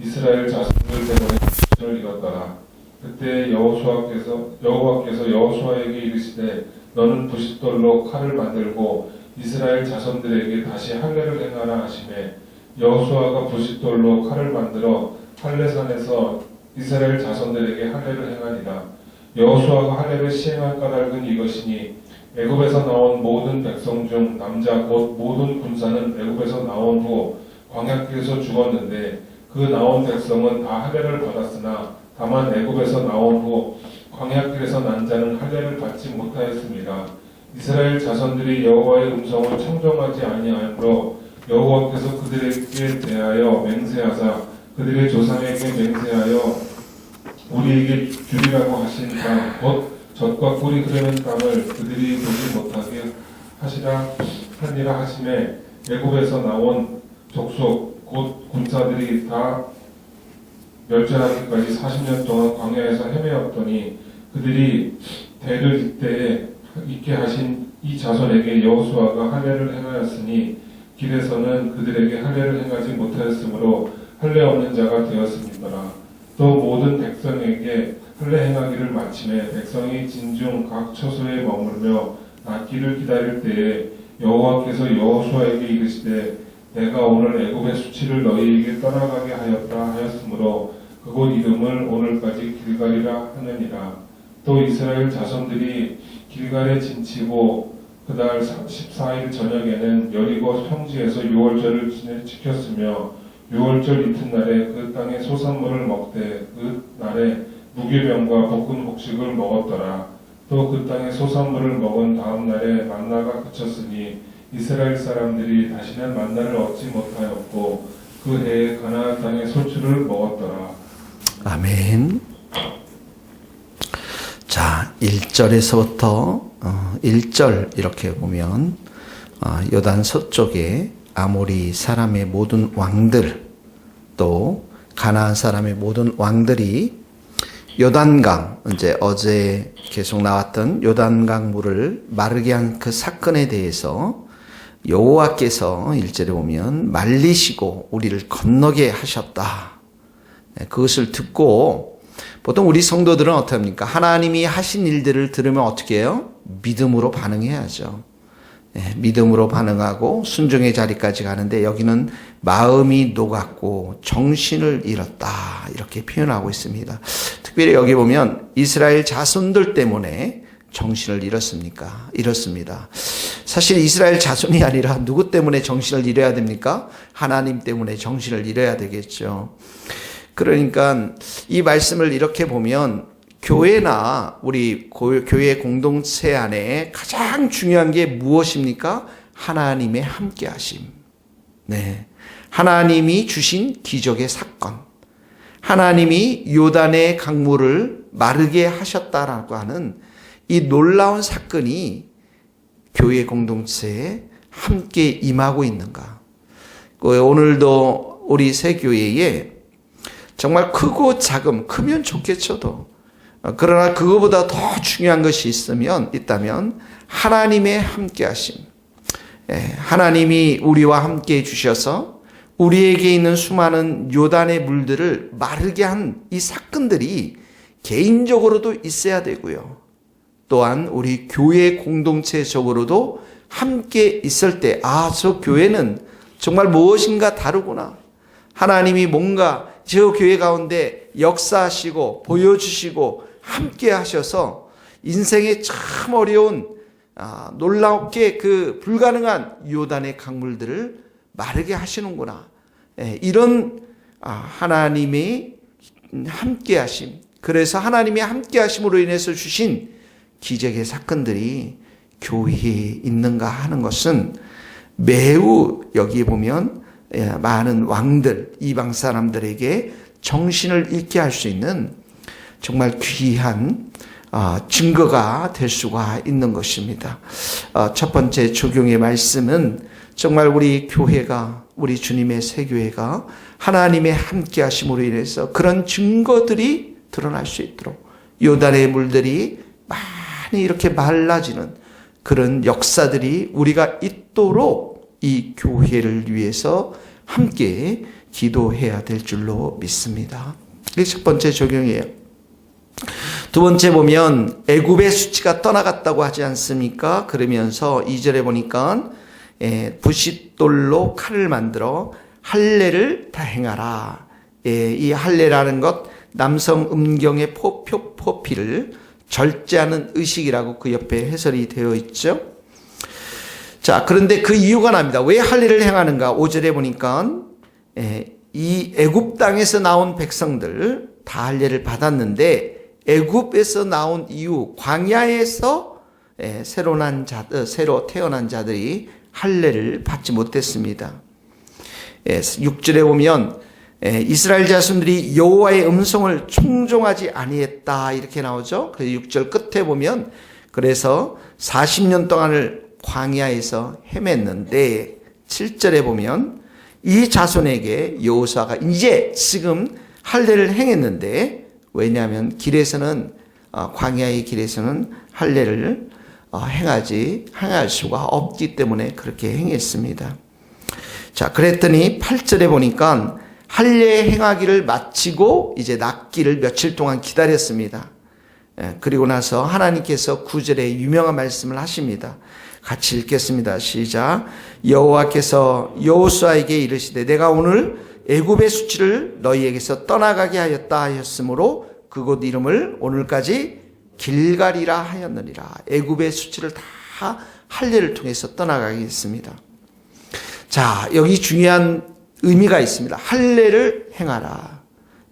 이스라엘 자손들 때문에 정신을 잃었더라. 그때 여호수아께서 여호와께서 여호수아에게 이르시되 너는 부싯돌로 칼을 만들고 이스라엘 자손들에게 다시 할례를 행하라 하시매 여호수아가 부싯돌로 칼을 만들어 할례산에서 이스라엘 자손들에게 할례를 행하니라. 여호수아가 할례를 시행할 까닭은 이것이니 애굽에서 나온 모든 백성 중 남자 곧 모든 군사는 애굽에서 나온 후 광야길에서 죽었는데 그 나온 백성은 다 할례를 받았으나 다만 애굽에서 나온 후 광야길에서 난 자는 할례를 받지 못하였습니다. 이스라엘 자손들이 여호와의 음성을 청종하지 아니하므로 여호와께서 그들에게 대하여 맹세하사 그들의 조상에게 맹세하여 우리에게 주리라고 하신 땅곧 젖과 꿀이 흐르는 땅을 그들이 보지 못하게 하시라 하니라 하심에 애굽에서 나온 족속 곧 군사들이 다 멸절하기까지 40년 동안 광야에서 헤매었더니 그들이 대를 이때에 있게 하신 이 자손에게 여호수아가 할례를 행하였으니 길에서는 그들에게 할례를 행하지 못하였으므로 할례 없는 자가 되었습니다. 또 모든 백성에게 할례 행하기를 마침에 백성이 진중 각 처소에 머물며 낫기를 기다릴 때에 여호와께서 여호수아에게 이르시되 내가 오늘 애굽의 수치를 너희에게 떠나가게 하였다 하였으므로 그곳 이름을 오늘까지 길갈이라 하느니라. 또 이스라엘 자손들이 길갈에 진치고 그달 14일 저녁에는 여리고 평지에서 유월절을 지내- 지켰으며 유월절 이튿날에 그 땅의 소산물을 먹되 그 날에 무교병과 볶은 곡식을 먹었더라. 또 그 땅의 소산물을 먹은 다음 날에 만나가 그쳤으니 이스라엘 사람들이 다시는 만나를 얻지 못하였고 그 해에 가나안 땅의 소출을 먹었더라. 아멘. 자, 1절에서부터 1절 이렇게 보면 어, 요단 서쪽에 아모리 사람의 모든 왕들 또 가나안 사람의 모든 왕들이 요단강 이제 어제 계속 나왔던 요단강 물을 마르게 한 그 사건에 대해서 여호와께서 1절에 보면 말리시고 우리를 건너게 하셨다. 네, 그것을 듣고 보통 우리 성도들은 어떻게 합니까? 하나님이 하신 일들을 들으면 어떻게 해요? 믿음으로 반응해야죠. 예, 믿음으로 반응하고 순종의 자리까지 가는데 여기는 마음이 녹았고 정신을 잃었다 이렇게 표현하고 있습니다. 특별히 여기 보면 이스라엘 자손들 때문에 정신을 잃었습니까? 잃었습니다. 사실 이스라엘 자손이 아니라 누구 때문에 정신을 잃어야 됩니까? 하나님 때문에 정신을 잃어야 되겠죠. 그러니까 이 말씀을 이렇게 보면 교회나 우리 고- 교회 공동체 안에 가장 중요한 게 무엇입니까? 하나님의 함께 하심. 네. 하나님이 주신 기적의 사건. 하나님이 요단의 강물을 마르게 하셨다라고 하는 이 놀라운 사건이 교회 공동체에 함께 임하고 있는가. 그 오늘도 우리 새 교회에 정말 크고 작음, 크면 좋겠죠도. 어, 그러나 그거보다 더 중요한 것이 있으면, 있다면, 하나님의 함께 하심. 예, 하나님이 우리와 함께 해주셔서 우리에게 있는 수많은 요단의 물들을 마르게 한 이 사건들이 개인적으로도 있어야 되고요. 또한 우리 교회 공동체적으로도 함께 있을 때, 아, 저 교회는 정말 무엇인가 다르구나. 하나님이 뭔가 저 교회 가운데 역사하시고 보여주시고 함께 하셔서 인생에 참 어려운 아, 놀랍게 그 불가능한 요단의 강물들을 마르게 하시는구나. 예, 이런 아, 하나님의 함께 하심. 그래서 하나님의 함께 하심으로 인해서 주신 기적의 사건들이 교회에 있는가 하는 것은 매우 여기 보면 예, 많은 왕들, 이방 사람들에게 정신을 잃게 할 수 있는 정말 귀한 아, 증거가 될 수가 있는 것입니다. 아, 첫 번째 적용의 말씀은 정말 우리 교회가 우리 주님의 새 교회가 하나님의 함께 하심으로 인해서 그런 증거들이 드러날 수 있도록 요단의 물들이 많이 이렇게 말라지는 그런 역사들이 우리가 있도록 이 교회를 위해서 함께 기도해야 될 줄로 믿습니다. 이게 첫 번째 적용이에요. 두 번째 보면 애굽의 수치가 떠나갔다고 하지 않습니까? 그러면서 2절에 보니까 예, 부싯돌로 칼을 만들어 할례를 다 행하라. 예, 이 할례라는 것 남성 음경의 포표 포피를 절제하는 의식이라고 그 옆에 해설이 되어 있죠. 자, 그런데 그 이유가 납니다. 왜 할례를 행하는가? 5절에 보니까 예, 이 애굽 땅에서 나온 백성들 다 할례를 받았는데 애굽에서 나온 이후 광야에서 예, 새로 난 자, 어, 새로 태어난 자들이 할례를 받지 못했습니다. 예, 6절에 보면 예, 이스라엘 자손들이 여호와의 음성을 충종하지 아니했다 이렇게 나오죠. 그 6절 끝에 보면 그래서 40년 동안을 광야에서 헤맸는데 7절에 보면 이 자손에게 여호수아가 이제 지금 할례를 행했는데 왜냐하면 길에서는 어, 광야의 길에서는 할례를 어, 행하지 행할 수가 없기 때문에 그렇게 행했습니다. 자, 그랬더니 8절에 보니까 할례 행하기를 마치고 이제 낫기를 며칠 동안 기다렸습니다. 예, 그리고 나서 하나님께서 9절에 유명한 말씀을 하십니다. 같이 읽겠습니다. 시작. 여호와께서 여호수아에게 이르시되 내가 오늘 애굽의 수치를 너희에게서 떠나가게 하였다 하였으므로 그곳 이름을 오늘까지 길갈이라 하였느니라. 애굽의 수치를 다 할례를 통해서 떠나가게 했습니다. 자, 여기 중요한 의미가 있습니다. 할례를 행하라.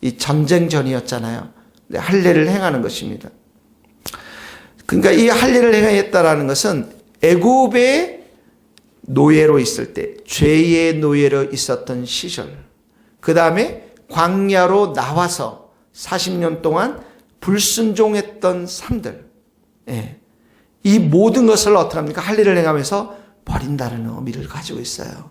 이 전쟁 전이었잖아요. 네, 할례를 행하는 것입니다. 그러니까 이 할례를 행했다라는 것은 애굽의 노예로 있을 때 죄의 노예로 있었던 시절 그 다음에 광야로 나와서 40년 동안 불순종했던 삶들 예. 이 모든 것을 어떻게 합니까? 할례를 행하면서 버린다는 의미를 가지고 있어요.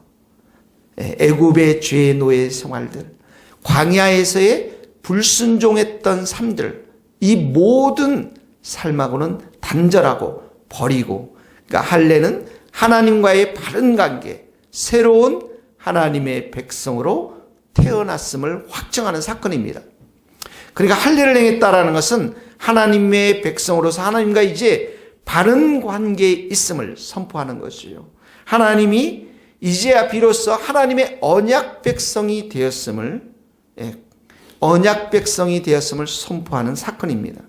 예, 애굽의 죄의 노예 생활들, 광야에서의 불순종했던 삶들, 이 모든 삶하고는 단절하고 버리고, 그러니까 할례는 하나님과의 바른 관계, 새로운 하나님의 백성으로 태어났음을 확정하는 사건입니다. 그러니까 할례를 행했다라는 것은 하나님의 백성으로서 하나님과 이제 바른 관계에 있음을 선포하는 것이요. 하나님이 이제야 비로소 하나님의 언약 백성이 되었음을 예, 언약 백성이 되었음을 선포하는 사건입니다.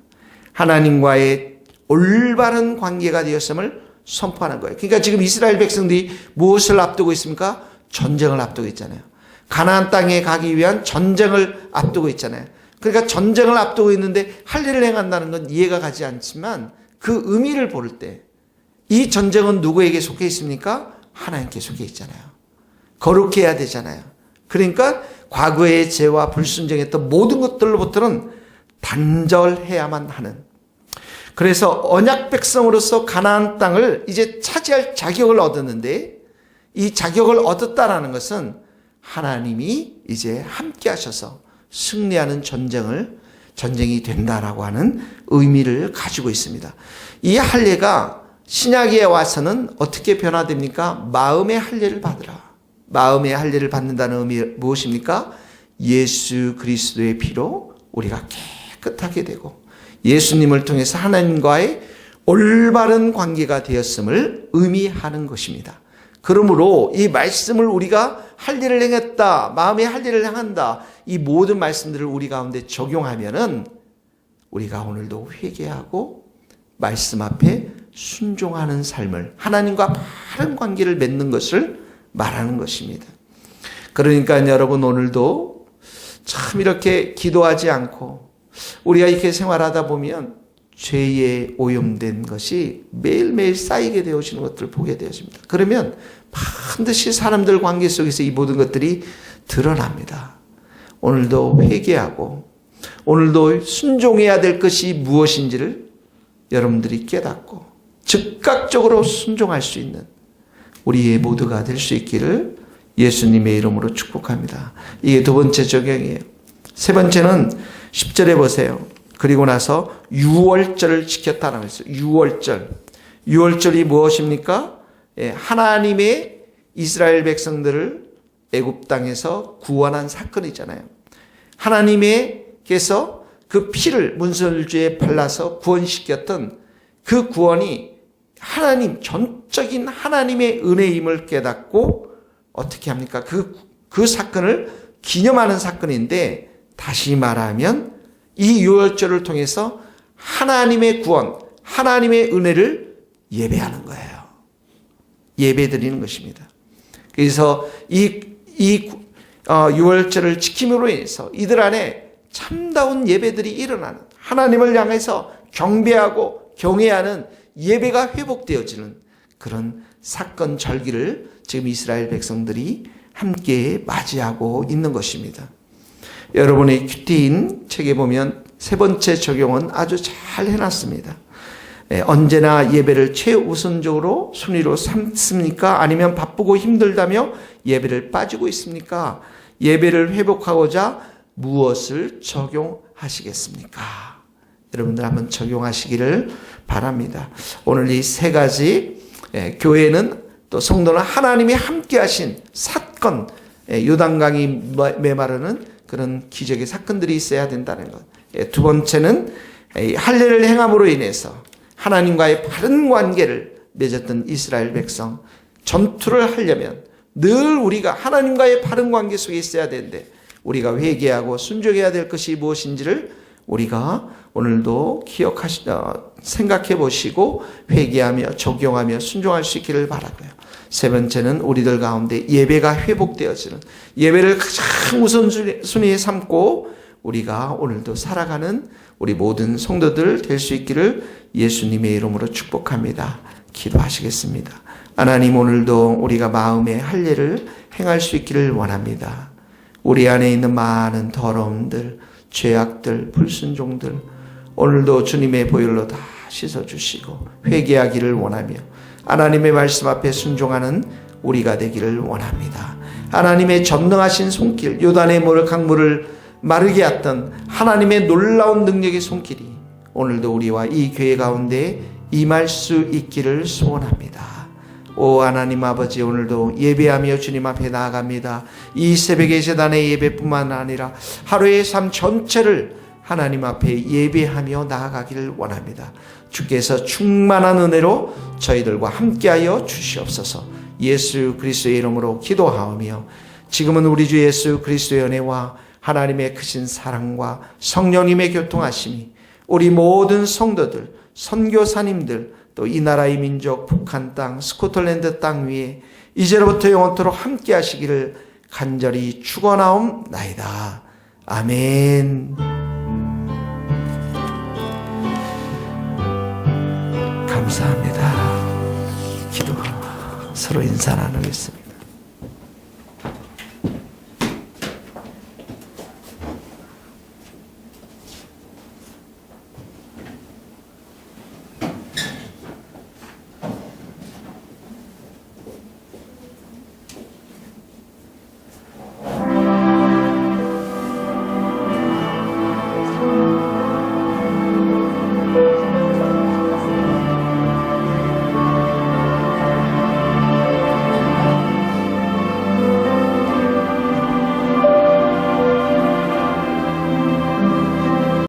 하나님과의 올바른 관계가 되었음을 선포하는 거예요. 그러니까 지금 이스라엘 백성들이 무엇을 앞두고 있습니까? 전쟁을 앞두고 있잖아요. 가나안 땅에 가기 위한 전쟁을 앞두고 있잖아요. 그러니까 전쟁을 앞두고 있는데 할례를 행한다는 건 이해가 가지 않지만 그 의미를 볼 때 이 전쟁은 누구에게 속해 있습니까? 하나님께 속해 있잖아요. 거룩해야 해야 되잖아요. 그러니까 과거의 죄와 불순종했던 모든 것들로부터는 단절해야만 하는. 그래서 언약 백성으로서 가나안 땅을 이제 차지할 자격을 얻었는데 이 자격을 얻었다라는 것은 하나님이 이제 함께 하셔서 승리하는 전쟁을 전쟁이 된다라고 하는 의미를 가지고 있습니다. 이 할례가 신약에 와서는 어떻게 변화됩니까? 마음의 할례를 받으라. 마음의 할례를 받는다는 의미 무엇입니까? 예수 그리스도의 피로 우리가 깨끗하게 되고 예수님을 통해서 하나님과의 올바른 관계가 되었음을 의미하는 것입니다. 그러므로 이 말씀을 우리가 할례를 행했다, 마음의 할례를 행한다, 이 모든 말씀들을 우리 가운데 적용하면은 우리가 오늘도 회개하고 말씀 앞에 순종하는 삶을 하나님과 바른 관계를 맺는 것을 말하는 것입니다. 그러니까 여러분 오늘도 참 이렇게 기도하지 않고 우리가 이렇게 생활하다 보면 죄에 오염된 것이 매일매일 쌓이게 되어지는 것들을 보게 되어집니다. 그러면 반드시 사람들 관계 속에서 이 모든 것들이 드러납니다. 오늘도 회개하고 오늘도 순종해야 될 것이 무엇인지를 여러분들이 깨닫고 즉각적으로 순종할 수 있는 우리의 모두가 될 수 있기를 예수님의 이름으로 축복합니다. 이게 두 번째 적용이에요. 세 번째는 10절에 보세요. 그리고 나서 유월절을 지켰다는 거죠. 유월절. 유월절이 무엇입니까? 예, 하나님의 이스라엘 백성들을 애굽 땅에서 구원한 사건이잖아요. 하나님께서 그 피를 문설주에 발라서 구원시켰던 그 구원이 하나님 전적인 하나님의 은혜임을 깨닫고 어떻게 합니까? 그, 그 사건을 기념하는 사건인데 다시 말하면 이 유월절을 통해서 하나님의 구원, 하나님의 은혜를 예배하는 거예요. 예배 드리는 것입니다. 그래서 이, 이 어, 유월절을 지킴으로 인해서 이들 안에 참다운 예배들이 일어나는 하나님을 향해서 경배하고 경외하는 예배가 회복되어지는 그런 사건 절기를 지금 이스라엘 백성들이 함께 맞이하고 있는 것입니다. 여러분의 큐티인 책에 보면 세 번째 적용은 아주 잘 해놨습니다. 예, 언제나 예배를 최우선적으로 순위로 삼습니까? 아니면 바쁘고 힘들다며 예배를 빠지고 있습니까? 예배를 회복하고자 무엇을 적용하시겠습니까? 여러분들 한번 적용하시기를 바랍니다. 오늘 이 세 가지 예, 교회는 또 성도는 하나님이 함께 하신 사건, 예, 요단강이 메마르는 그런 기적의 사건들이 있어야 된다는 것. 예, 두 번째는 이 할례를 행함으로 인해서 하나님과의 바른 관계를 맺었던 이스라엘 백성 전투를 하려면 늘 우리가 하나님과의 바른 관계 속에 있어야 되는데 우리가 회개하고 순종해야 될 것이 무엇인지를 우리가 오늘도 기억하시 어, 생각해 보시고 회개하며 적용하며 순종할 수 있기를 바라고요. 세 번째는 우리들 가운데 예배가 회복되어지는 예배를 가장 우선순위에 삼고 우리가 오늘도 살아가는 우리 모든 성도들 될 수 있기를 예수님의 이름으로 축복합니다. 기도하시겠습니다. 하나님 오늘도 우리가 마음의 할례를 행할 수 있기를 원합니다. 우리 안에 있는 많은 더러움들, 죄악들, 불순종들 오늘도 주님의 보혈로 다 씻어 주시고 회개하기를 원하며 하나님의 말씀 앞에 순종하는 우리가 되기를 원합니다. 하나님의 전능하신 손길, 요단의 모를 강물을 마르게 했던 하나님의 놀라운 능력의 손길이 오늘도 우리와 이 교회 가운데 임할 수 있기를 소원합니다. 오 하나님 아버지 오늘도 예배하며 주님 앞에 나아갑니다. 이 새벽의 재단의 예배뿐만 아니라 하루의 삶 전체를 하나님 앞에 예배하며 나아가기를 원합니다. 주께서 충만한 은혜로 저희들과 함께하여 주시옵소서. 예수 그리스도의 이름으로 기도하오며 지금은 우리 주 예수 그리스도의 은혜와 하나님의 크신 사랑과 성령님의 교통하심이 우리 모든 성도들, 선교사님들, 또 이 나라의 민족, 북한 땅, 스코틀랜드 땅 위에 이제로부터 영원토록 함께 하시기를 간절히 축원하옵나이다. 아멘. 감사합니다. 기도 서로 인사 나누겠습니다.